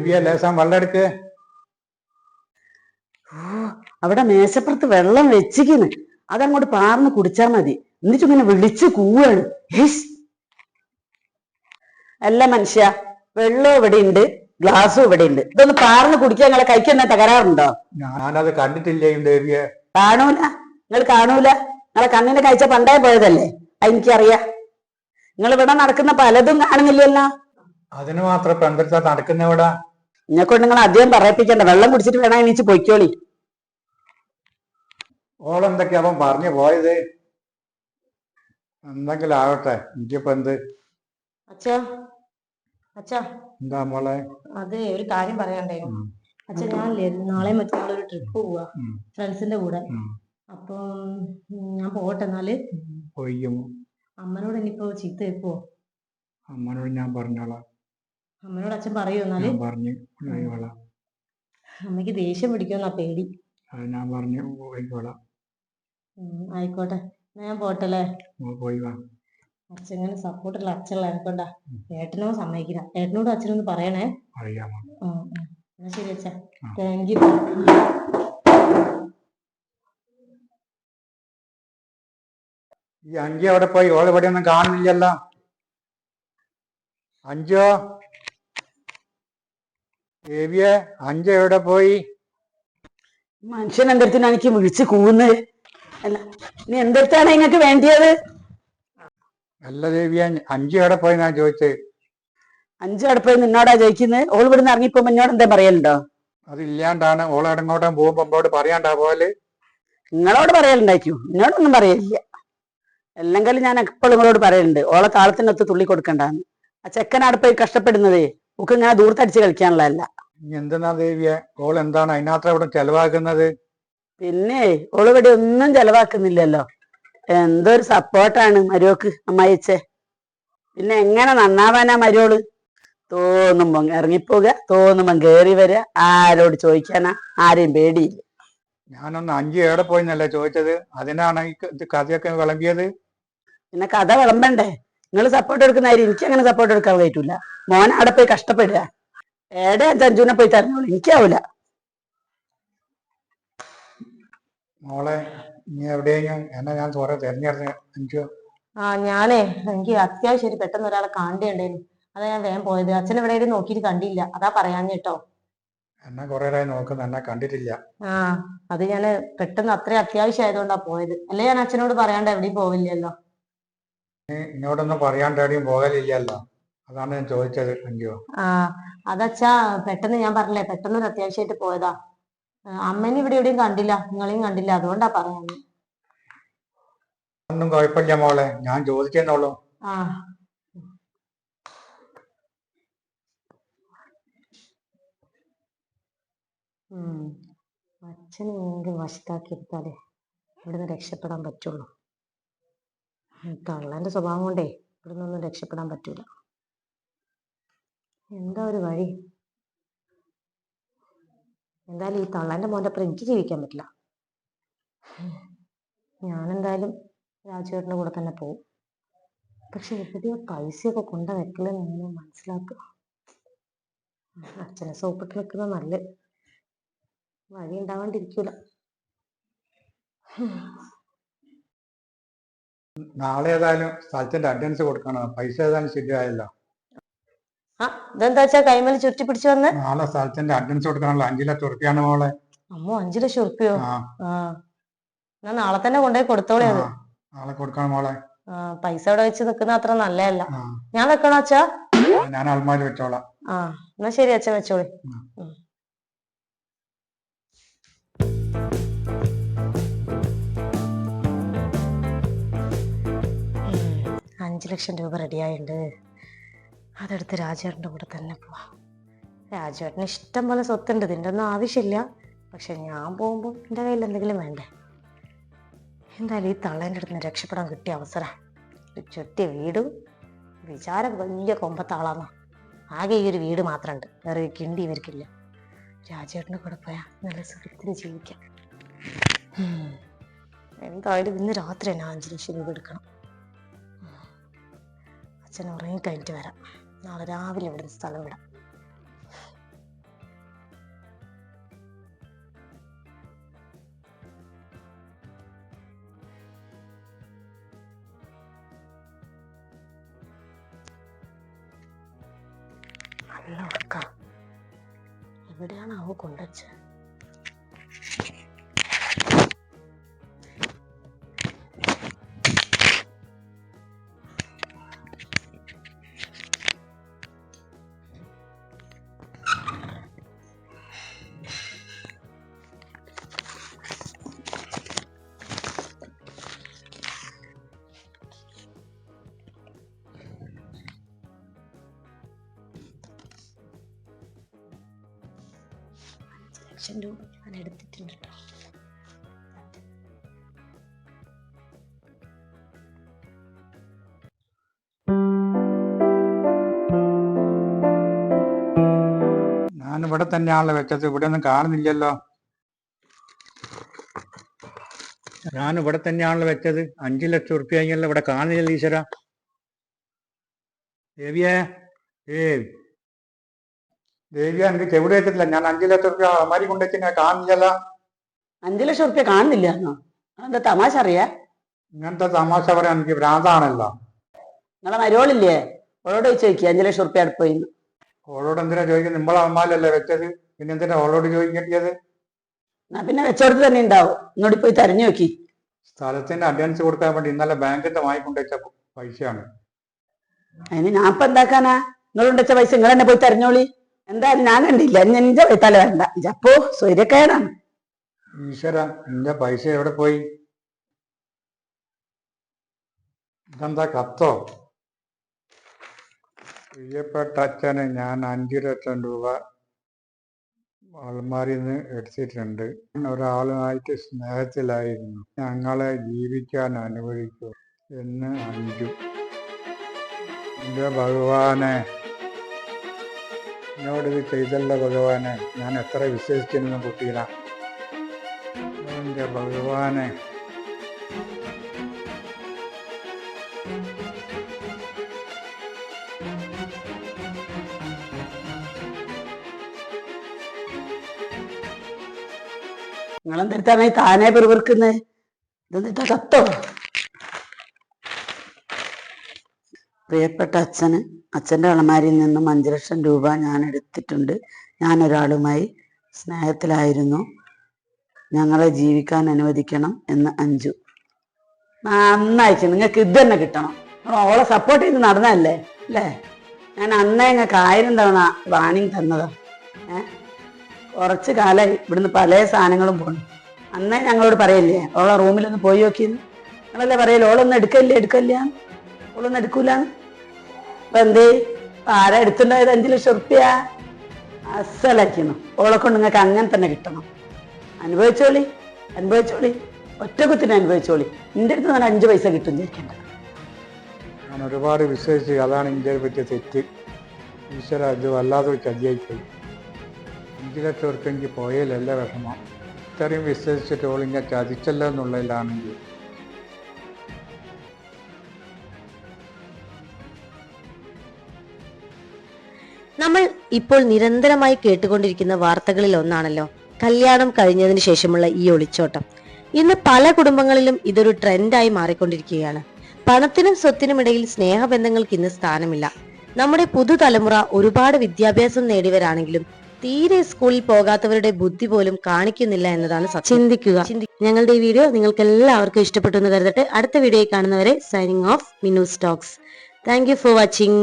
ദേവിയെ ലേശം വെള്ളം എടുക്ക് അവിടെ മേശപ്പുറത്ത് വെള്ളം വെച്ചിക്കുന്നു അതങ്ങോട്ട് പാർന്ന് കുടിച്ചാ മതി. എന്നിട്ട് ഇങ്ങനെ വിളിച്ചു കൂവാണ്. അല്ല മനുഷ്യ വെള്ളം ഇവിടെ ഉണ്ട് ഗ്ലാസ്സും ഇവിടെ ഉണ്ട്. ഇതൊന്ന് പാർന്ന് കുടിക്കാൻ നിങ്ങളെ കൈക്ക് എന്നാ തകരാറുണ്ടോ? ഞാനത് കണ്ടിട്ടില്ലേ ദേവിയെ? കാണൂല. നിങ്ങൾ കാണൂല. നിങ്ങളെ കണ്ണിനെ കാഴ്ച പണ്ടേ പോയതല്ലേ? എനിക്കറിയാ. നിങ്ങൾ ഇവിടെ നടക്കുന്ന പലതും കാണുന്നില്ലല്ലോ. അതിന് മാത്രം നടക്കുന്ന ഇവിടെ എന്നെ കൊണ്ട് നിങ്ങൾ അധികം പറയിപ്പിക്കണ്ട. വെള്ളം കുടിച്ചിട്ട് വേണം എണീച്ച് പൊയ്ക്കോളി. ഓളെന്തൊക്കെയാ അവൻ പറഞ്ഞു പോയത്? എന്തെങ്കിലും ആവട്ടെ. എനിക്കിപ്പോ എന്ത്? അച്ഛാ അച്ഛാ. എന്താ മോളെ? അത് ഒരു കാര്യം പറയാണ്ടായിരുന്നു ഉം. ഞാൻ നാളെ മറ്റന്നാൾ ഒരു ട്രിപ്പ് പോവാ. ഫ്രണ്ട്സിന്റെ കൂടെ. അപ്പൊ ഞാൻ പോട്ടെ എന്നാൽ? അമ്മനോട് ഇനിയിപ്പോ ചീത്ത വെക്കുവോ അമ്മനോട് ഞാൻ പറഞ്ഞോളാം. അമ്മനോട് അച്ഛൻ പറയൂ എന്നാൽ. ഞാൻ പറഞ്ഞു പോയിക്കോളാം അമ്മയ്ക്ക് ദേഷ്യം പിടിക്കുമെന്നാ പേടി. അത് ഞാൻ പറഞ്ഞു ഉം, ആയിക്കോട്ടെ. എന്നാ ഞാൻ പോട്ടല്ലേ? പോയി വാ. അച്ഛനെ സപ്പോർട്ട് സപ്പോർട്ടുള്ള അച്ഛനുള്ള എനക്കൊണ്ടാ ഏട്ടനോ സമ്മതിക്കില്ല. ഏട്ടനോട് അച്ഛനൊന്ന് പറയണേ. അറിയാമോ? ആ. എന്നാ ശരി അച്ഛാ. താങ്ക് യു ഈ അഞ്ചു അവിടെ പോയി ഓളെവിടെയൊന്നും ഇവിടെ ഒന്നും കാണുന്നില്ലല്ലോ. അഞ്ചോ? ദേവിയെ അഞ്ച എവിടെ പോയി? മനുഷ്യൻ എന്തെടുത്തിനാ എനിക്ക് വിളിച്ച് കൂവുന്നത് അല്ല നീ എന്തെടുത്താണ് നിങ്ങൾക്ക് വേണ്ടിയത്? അല്ല ദേവിയ അഞ്ചു എവിടെ പോയി ഞാൻ ചോദിച്ചത് അഞ്ചു പോയി നിന്നോടാ ചോദിക്കുന്നത് ഓൾ ഇവിടുന്ന് ഇറങ്ങിപ്പോ എന്നോട് എന്താ പറയലുണ്ടോ? അതില്ലാണ്ടാണ്. ഓൾ എടങ്ങോട്ടും പോകുമ്പോ അമ്പോട് പറയാണ്ടാ പോലെ നിങ്ങളോട് പറയലുണ്ടായിരിക്കും. എന്നോടൊന്നും പറയലില്ല. എല്ലെങ്കിലും ഞാൻ എപ്പോഴും നിങ്ങളോട് പറയലുണ്ട്. ഓളെ താളത്തിനൊത്ത് തുള്ളി കൊടുക്കണ്ടാന്ന്. ആ ചെക്കനാട് പോയി കഷ്ടപ്പെടുന്നതേ. ഒക്കെ ഇങ്ങനെ ദൂർത്തടിച്ച് കളിക്കാനുള്ളതല്ല. എന്തെന്നാ ദേവിയെ? ഓൾ എന്താണ്? അതിനകത്ത് അവിടെ ചെലവാക്കുന്നത്? പിന്നെ ഓൾ ഇവിടെ ഒന്നും ചെലവാക്കുന്നില്ലല്ലോ. എന്തൊരു സപ്പോർട്ടാണ് മരുവക്ക് അമ്മായിച്ചെ പിന്നെ എങ്ങനെ നന്നാവാനാ മരുവോൾ തോന്നുമ്പോ ഇറങ്ങിപ്പോക തോന്നുമ്പോ കേറി വരിക ആരോട് ചോദിക്കാനാ? ആരെയും പേടിയില്ല. ഞാനൊന്ന് അഞ്ചു ഏടെ പോയിന്നല്ലേ ചോദിച്ചത്? അതിനാണ് ഈ കഥയൊക്കെ വിളമ്പിയത്? പിന്നെ കഥ വിളമ്പണ്ടേ? നിങ്ങൾ സപ്പോർട്ട് എടുക്കുന്നതായിരിക്കും എനിക്ക് അങ്ങനെ സപ്പോർട്ട് എടുക്കാൻ കഴിയില്ല മോൻ അവിടെ പോയി കഷ്ടപ്പെടുക. ഏടെ അഞ്ചുനെ പോയി തരണോളൂ എനിക്കാവൂല. മോളെ നീ എവിടെയെങ്കിലും എന്നെ ഞാൻ തെരഞ്ഞെടുത്ത് ആ ഞാനേ എനിക്ക് അത്യാവശ്യം പെട്ടെന്ന് ഒരാളെ കാണേണ്ടായിരുന്നു അതാ ഞാൻ വേഗം പോയത്. അച്ഛൻ എവിടെയും നോക്കിയിട്ട് കണ്ടില്ല. അതാ പറയാൻ കേട്ടോ എന്നെ കുറെ നേരമായി നോക്കുന്നു. എന്നെ കണ്ടിട്ടില്ല. ആ അത് ഞാൻ പെട്ടെന്ന് അത്ര അത്യാവശ്യം ആയതുകൊണ്ടാ പോയത്. അല്ലെ ഞാൻ അച്ഛനോട് പറയാണ്ട് എവിടെയും പോവില്ലല്ലോ? ഇങ്ങോട്ടൊന്നും പറയാണ്ട് എവിടെയും പോകലില്ലല്ലോ. അതാണ് ഞാൻ ചോദിച്ചത് അഞ്ചു ആ അതച്ഛാ പെട്ടെന്ന് ഞാൻ പറഞ്ഞില്ലേ പെട്ടെന്ന് ഒരു അത്യാവശ്യമായിട്ട് പോയതാ അമ്മേനെ ഇവിടെ എവിടെയും കണ്ടില്ല നിങ്ങളെയും കണ്ടില്ല അതുകൊണ്ടാ പറയുന്നത് ഒന്നും കുഴപ്പമില്ല മോളെ ഞാൻ ചോദിച്ചെന്നുള്ളൂ ആ. ഉം അച്ഛനെ എങ്കിലും വശത്താക്കി എടുത്താലേ ഇവിടുന്ന് രക്ഷപ്പെടാൻ പറ്റുള്ളൂ. ഈ തള്ളേന്റെ സ്വഭാവം കൊണ്ടേ ഇവിടെ നിന്നൊന്നും രക്ഷപ്പെടാൻ പറ്റൂല. എന്താ ഒരു വഴി? എന്തായാലും ഈ തള്ളേന്റെ മോന്റെ അപ്പുറം എനിക്ക് ജീവിക്കാൻ പറ്റില്ല. ഞാനെന്തായാലും രാജുവേട്ടന്റെ കൂടെ തന്നെ പോവും. പക്ഷെ എവിടെയോ പൈസയൊക്കെ കൊണ്ട വെക്കലെന്ന് ഞാൻ മനസ്സിലാക്കുക. അച്ഛനെ സോപ്പിട്ട് വെക്കുന്ന നല്ല വഴി ഉണ്ടാവാണ്ടിരിക്കൂല നാളെ ഏതായാലും സ്ഥലത്തിന്റെ അഡ്വാൻസ് കൊടുക്കണം. പൈസ ഏതായാലും ശരിയായല്ലോ. ആ ഇതെന്താ വെച്ചാ കൈമേൽ ചുറ്റി പിടിച്ചു വന്ന്? നാളെ സ്ഥലത്തിന്റെ അഡ്വാൻസ് കൊടുക്കണല്ലോ അഞ്ചു ലക്ഷം ഉറുപ്പിയാണ് മോളെ. അമ്മോ അഞ്ചു ലക്ഷം ഉറുപ്പിയോ? ആ. എന്നാ നാളെ തന്നെ കൊണ്ടുപോയി കൊടുത്തോളേ അത്. നാളെ കൊടുക്കണം മോളെ. ആ പൈസ അവിടെ വെച്ച് നിക്കുന്ന അത്ര നല്ലതല്ല. ആ. ഞാൻ വെക്കണോ അച്ഛാ? ഞാൻ അൽമാരി വെച്ചോളാം. ആ എന്നാ ശരി അച്ഛൻ വെച്ചോളി. ഉം. അഞ്ച് ലക്ഷം രൂപ റെഡിയായിട്ടുണ്ട് അതെടുത്ത് രാജേട്ടന്റെ കൂടെ തന്നെ പോവാം. രാജേട്ടന് ഇഷ്ടം പോലെ സ്വത്തുണ്ട്. ഇതിന്റെ ഒന്നും ആവശ്യമില്ല. പക്ഷെ ഞാൻ പോകുമ്പോൾ എന്റെ കയ്യിൽ എന്തെങ്കിലും വേണ്ടേ? എന്തായാലും ഈ തള്ളേന്റെ അടുത്ത് നിന്ന് രക്ഷപ്പെടാൻ കിട്ടിയ അവസരം. ചുറ്റിയ വീടും. വിചാരം വലിയ കൊമ്പത്താളാന്നോ. ആകെ ഈ ഒരു വീട് മാത്രമുണ്ട് വേറെ കിണ്ടി ഇവർക്കില്ല. രാജേട്ടന്റെ കൂടെ പോയാൽ നല്ല സുഖത്തിന് ജീവിക്കാം. എന്തായാലും ഇന്ന് രാത്രി തന്നെ അഞ്ച് ലക്ഷം രൂപ എടുക്കണം. അച്ഛൻ ഉറങ്ങിക്കഴിഞ്ഞിട്ട് വരാം. നാളെ രാവിലെ ഇവിടെ നിന്ന് സ്ഥലം വിടാം. നല്ല ഉറക്ക. എവിടെയാണ് അവ കൊണ്ടുവച്ചത് ലക്ഷം രൂപ ഞാൻ എടുത്തിട്ടുണ്ട് കേട്ടോ ഇവിടെ തന്നെയാണല്ലോ വെച്ചത്. ഇവിടെ ഒന്നും കാണുന്നില്ലല്ലോ. ഞാൻ ഇവിടെ തന്നെയാണല്ലോ വെച്ചത്. അഞ്ചു ലക്ഷം ഉറുപ്പ്യ ഇവിടെ കാണുന്നില്ല ഈശ്വര. ദേവിയേ ദേവി. ദേവിയ എനിക്ക് ചെവിടെ വെച്ചിട്ടില്ല ഞാൻ അഞ്ചു ലക്ഷം റുപ്യ അമാരി കൊണ്ടുവച്ച് ഞാൻ കാണുന്നില്ലല്ലോ. അഞ്ചു ലക്ഷം റുപ്യ കാണുന്നില്ല. എന്താ തമാശ അറിയാ? ഇങ്ങനത്തെ തമാശ പറയാൻ എനിക്ക് ഭ്രാന്താണല്ലോ. നിങ്ങളെ മരോളില്ലേ? ഓളോട് ചോദിക്കുക അഞ്ചു ലക്ഷം റുപ്യ അടുപ്പോയി ഓളോട് എന്തിനാ ചോദിക്കുന്നത് നിങ്ങളെ അമ്മാലല്ലേ വെച്ചത്? പിന്നെ എന്തിനാ ഓളോട് ചോദിക്കേണ്ടത് എന്നാ പിന്നെ വെച്ചോടത്ത് തന്നെ ഉണ്ടാവും. ഇങ്ങോട്ട് പോയി തെരഞ്ഞു നോക്കി. സ്ഥലത്തിന്റെ അഡ്വാൻസ് കൊടുക്കാൻ വേണ്ടി ഇന്നലെ ബാങ്കിൽ വാങ്ങിക്കൊണ്ട് വെച്ച പൈസയാണ്. അതിന് ഞാൻ ഇപ്പൊ എന്താക്കാനാ? നിങ്ങൾ വെച്ച പൈസ നിങ്ങൾ തന്നെ പോയി തെരഞ്ഞോളി. എന്തായാലും ഞാൻ കണ്ടില്ല. എന്റെ തല വേണ്ട ജപ്പോ സൂര്യക്കേടാണ് ഈശ്വര എന്റെ പൈസ എവിടെ പോയി? ഇതെന്താ കത്തോ? പ്രിയപ്പെട്ട അച്ഛന് ഞാൻ അഞ്ചു ലക്ഷം രൂപ ആൾമാരിൽ നിന്ന് എടുത്തിട്ടുണ്ട്. ഒരാളുമായിട്ട് സ്നേഹത്തിലായിരുന്നു. ഞങ്ങളെ ജീവിക്കാൻ അനുവദിക്കൂ എന്ന് അഞ്ചു. എന്റെ ഭഗവാനെ എന്നോട് ഇത് ചെയ്തല്ല ഭഗവാനെ. ഞാൻ എത്ര വിശ്വസിച്ചിരുന്ന കുട്ടീനാ. എന്റെ ഭഗവാനെ. നിങ്ങളെന്തെടുത്താണ് താനേ പെരുവർക്കുന്നേ പെറുപിറുക്കുന്നത് തത്തോ പ്രിയപ്പെട്ട അച്ഛന് അച്ഛന്റെ അളമാരിയിൽ നിന്നും അഞ്ചു ലക്ഷം രൂപ ഞാൻ എടുത്തിട്ടുണ്ട്. ഞാൻ ഒരാളുമായി സ്നേഹത്തിലായിരുന്നു. ഞങ്ങളെ ജീവിക്കാൻ അനുവദിക്കണം എന്ന് അഞ്ചു. നന്നായിട്ട് നിങ്ങൾക്ക് ഇത് തന്നെ കിട്ടണം. ഓളെ സപ്പോർട്ട് ചെയ്ത് നടന്നല്ലേ അല്ലേ? ഞാൻ അന്നേ നിങ്ങൾക്ക് ആയിരം തവണ വാണിംഗ് തന്നതാ. ഏ? കുറച്ച് കാലമായി ഇവിടുന്ന് പല സാധനങ്ങളും പോകണം അന്നേ ഞങ്ങളോട് പറയില്ലേ ഓളെ റൂമിലൊന്ന് പോയി നോക്കിയെന്ന് നിങ്ങളല്ലേ പറയല്ലേ ഓളൊന്നും എടുക്കല്ലേ എടുക്കല്ല ഓളൊന്നും എടുക്കൂലെന്ന്? അപ്പൊ എന്തേ? ആരാ എടുത്തുണ്ടായത് അഞ്ചു ലക്ഷം റുപ്യ അസലാക്കുന്നു ഓളെ കൊണ്ട് നിങ്ങൾക്ക് അങ്ങനെ തന്നെ കിട്ടണം. അനുഭവിച്ചോളി. അനുഭവിച്ചോളി. ഒറ്റ കുത്തിന് അനുഭവിച്ചോളി. എന്റെ അടുത്ത് നിന്ന് അഞ്ച് പൈസ കിട്ടും വിചാരിക്കണ്ട ഞാൻ ഒരുപാട് വിശ്വസിച്ച് അതാണ് ഇന്ത്യയെ പറ്റിയ തെറ്റ്. ഈശ്വര ഇത് വല്ലാതെ ചതിയായിപ്പോയി. അഞ്ചു ലക്ഷം ഉറുപ്പ്യ എനിക്ക് പോയാലല്ല വിഷമം. ഇത്രയും വിശ്വസിച്ചിട്ട് ഓളിങ്ങനെ ചതിച്ചല്ലോ എന്നുള്ളതിലാണെങ്കിൽ നമ്മൾ ഇപ്പോൾ നിരന്തരമായി കേട്ടുകൊണ്ടിരിക്കുന്ന വാർത്തകളിൽ ഒന്നാണല്ലോ കല്യാണം കഴിഞ്ഞതിന് ശേഷമുള്ള ഈ ഒളിച്ചോട്ടം. ഇന്ന് പല കുടുംബങ്ങളിലും ഇതൊരു ട്രെൻഡായി മാറിക്കൊണ്ടിരിക്കുകയാണ്. പണത്തിനും സ്വത്തിനുമിടയിൽ സ്നേഹബന്ധങ്ങൾക്ക് ഇന്ന് സ്ഥാനമില്ല. നമ്മുടെ പുതുതലമുറ ഒരുപാട് വിദ്യാഭ്യാസം നേടിയവരാണെങ്കിലും തീരെ സ്കൂളിൽ പോകാത്തവരുടെ ബുദ്ധി പോലും കാണിക്കുന്നില്ല എന്നതാണ്. ചിന്തിക്കുക. ഞങ്ങളുടെ ഈ വീഡിയോ നിങ്ങൾക്ക് എല്ലാവർക്കും ഇഷ്ടപ്പെട്ടു എന്ന് കരുതട്ടെ. അടുത്ത വീഡിയോയിൽ കാണുന്നവരെ signing off Minu Stokes thank you for watching